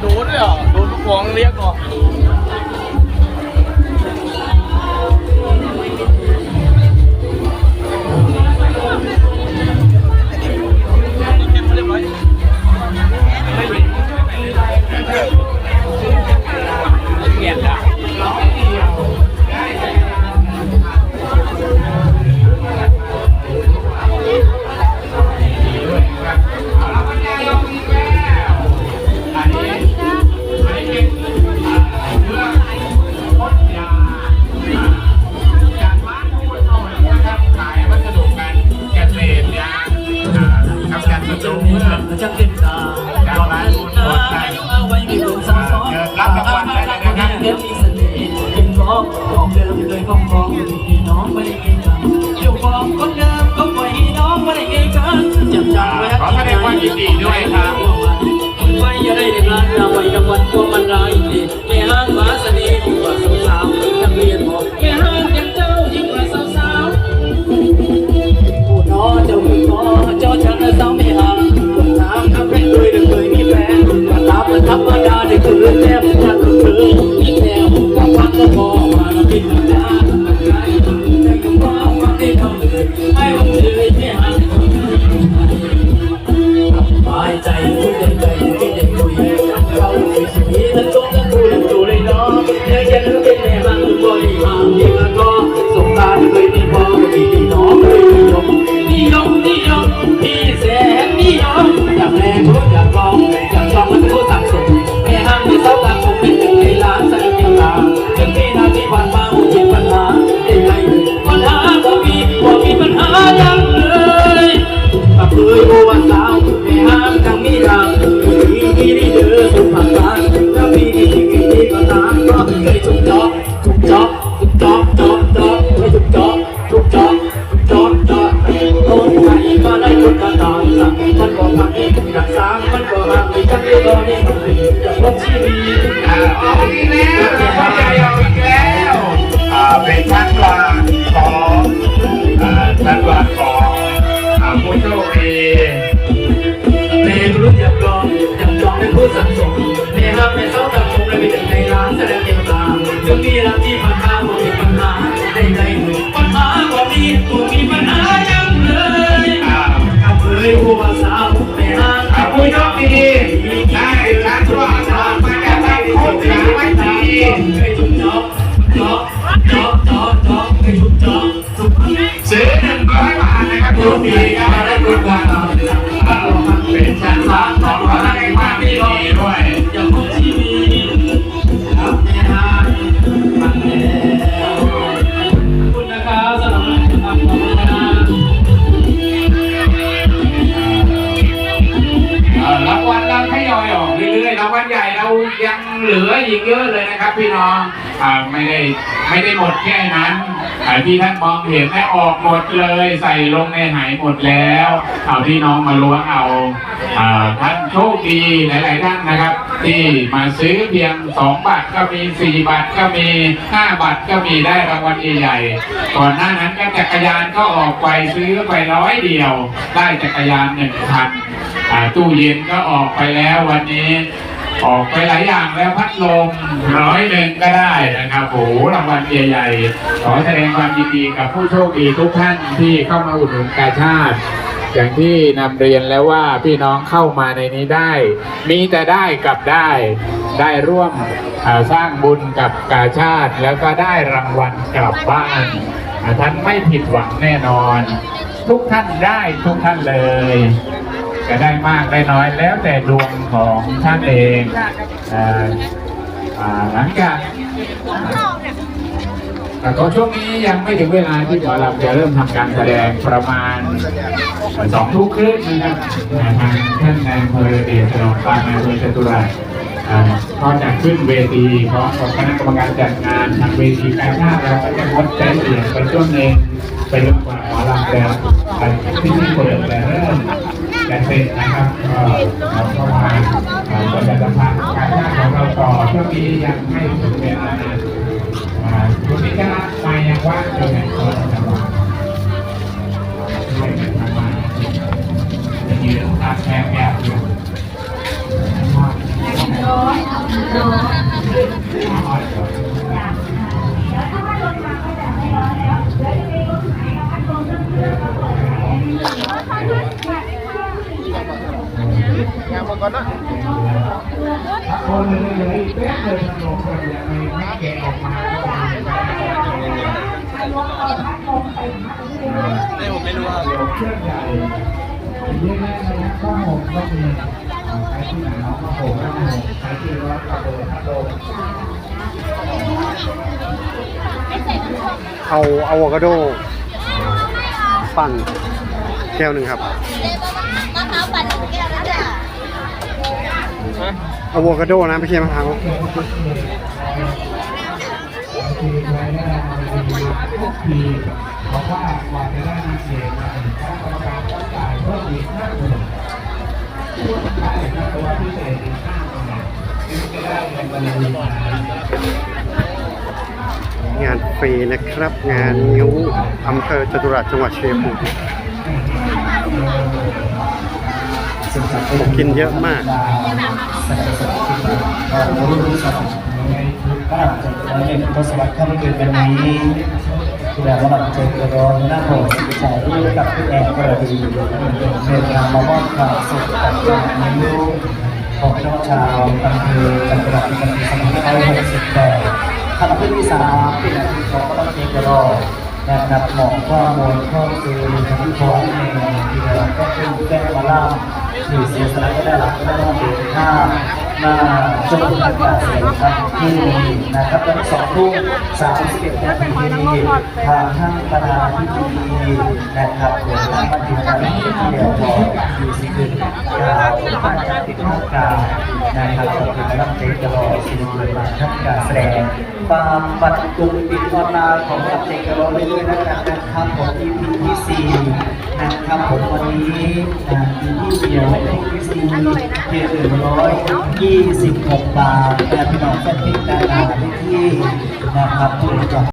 โดนเลยเหรอโดนลูกของเรียกเหรอ จะเป็นตา เคย คคีเคยทุกจอบจอบจอบจอบจอบทุกจอบทุกซื้อหนึ่งร้อยบาทนะครับผู้โชคดีได้บุ ยังเหลืออีกเยอะเลยนะครับ พี่น้องอ่าไม่ได้ไม่ได้หมดแค่นั้นที่ท่านมองเห็นได้ออกหมดเลย ใส่ลงในหายหมดแล้วเอาพี่น้องมาล้วงเอาอ่าท่านโชคดีหลาย ๆ ท่านนะครับ ที่มาซื้อเพียง 2 บาทก็มี 4 บาทก็มี 5 บาทก็มีได้รางวัลใหญ่ๆก่อนหน้านั้นก็จักรยานก็ออกไปซื้อไปร้อยเดียว ได้จักรยานหนึ่งคันตู้เย็นก็ออกไปแล้ววันนี้ ออกไปหลายอย่างแล้วพัดลมร้อยหนึ่งก็ได้นะครับโอ้โหรางวัลใหญ่ๆขอแสดงความยินดีกับผู้โชคดีทุกท่านที่เข้ามาอุดหนุนกาชาติ อย่างที่นำเรียนแล้วว่าพี่น้องเข้ามาในนี้ได้ มีแต่ได้กับได้ได้ร่วมสร้างบุญกับกาชาติ แล้วก็ได้รางวัลกลับบ้านท่านไม่ผิดหวังแน่นอน ทุกท่านได้ทุกท่านเลย จะได้มากได้น้อยแล้วแต่ดวงของท่านเองอ่าหลังจากแต่ก็ช่วงนี้ยังไม่ถึงเวลาที่หมอลำจะเริ่มทำการแสดงประมาณสองทุ่มครึ่งนะครับทางท่านนายอำเภอเดชสนองปานนายอำเภอจตุรัสอ่าก็จะขึ้นเวทีพร้อมกับคณะกรรมการจัดงานทางเวทีการชาเราก็จะงดใช้เสียงไปช่วงหนึ่งไปจนกว่าหมอลำจะที่ที่เปิดแต่เริ่ม จะเสร็จนะครับก็เราก็มาเอ่อประชาสัมพันธ์การชาติของเราต่อช่วงนี้ยังไม่ถึงเวลานะอ่าช่วงนี้ก็ไปยังว่างอยู่ในตัวจังหวัดไม่เป็นทางมาจะยืนตามแคบแอบอยู่งานมาก่อนนะ คน เลยเลยเป๊ะเลยขนมคนยังไม่ไม่แกะออกมาก็มีนี่ผมไม่รู้ว่าเครื่องใหญ่เยอะแยะเลยนะข้าวหมกก็มีใครที่ไหนน้องข้าวหมกข้าวหมกใครที่ร้านกระโดดกระโดดเอาอะโวคาโด ปั่นแก้วหนึ่งครับ มะพร้าวปั่นหนึ่งแก้วนะจ๊ะ อะโวคาโดนะไม่ใช่มะพร้าวงวัลดีๆทุกทีเพราะว่ากว่าจะได้นางเอกมาถึงคณะกรรมการต้องจ่ายเพิ่มอีกห้าหมื่นช่วงท้ายนะพร้าหมื่นถึงมางานฟรีนะครับ งานนิ้วอำเภอจตุรัสจังหวัดชัยภูมิ ผมกินเยอะมากก็อาจจะเป็นทศวรรษค่ำคืนวันนี้ที่แบบว่าเราเจอกระโดดหน้าโหดสายรูปกับพี่แอนกระดีเดินทางมามอบความสุขกับงานนิ้วของพี่น้องชาวอำเภอจังหวัดปีสองพันห้าร้อยหกสิบแปดคำที่สามเป็นอาชีพของต้องเจกระโดดนะครับหมอกข้อมูลข้อมูลทั้งท้องเองที่เราก็เป็นแก้มาล่า หรือเสียสละก็ได้หลักก็ได้รอบเดือนห้ามาชมอากาศสวยครับที่นะครับตอนสองทุ่มสามสิบเอ็ดนาทีทางท่านประธานพิธีนะครับเดินทางมาถึงการที่เดียวพออยู่สิบเอ็ดกล่าวผ่านการติดตั้งการนะครับขอบคุณรับเจ๊กระบอกสิริบุญมาทำการแสดงความบัดตรกลุ่มปิดออนน์ของรับเจ๊กระบอกไปด้วยนะครับ นะครับผม EP ที่สี่นะครับผมวันนี้อีพีเดียวที่สี่เพียงหนึ่งร้อยยี่สิบหกบาทแต่พี่น้องแฟนเพลงดาราที่นะครับทุกจอง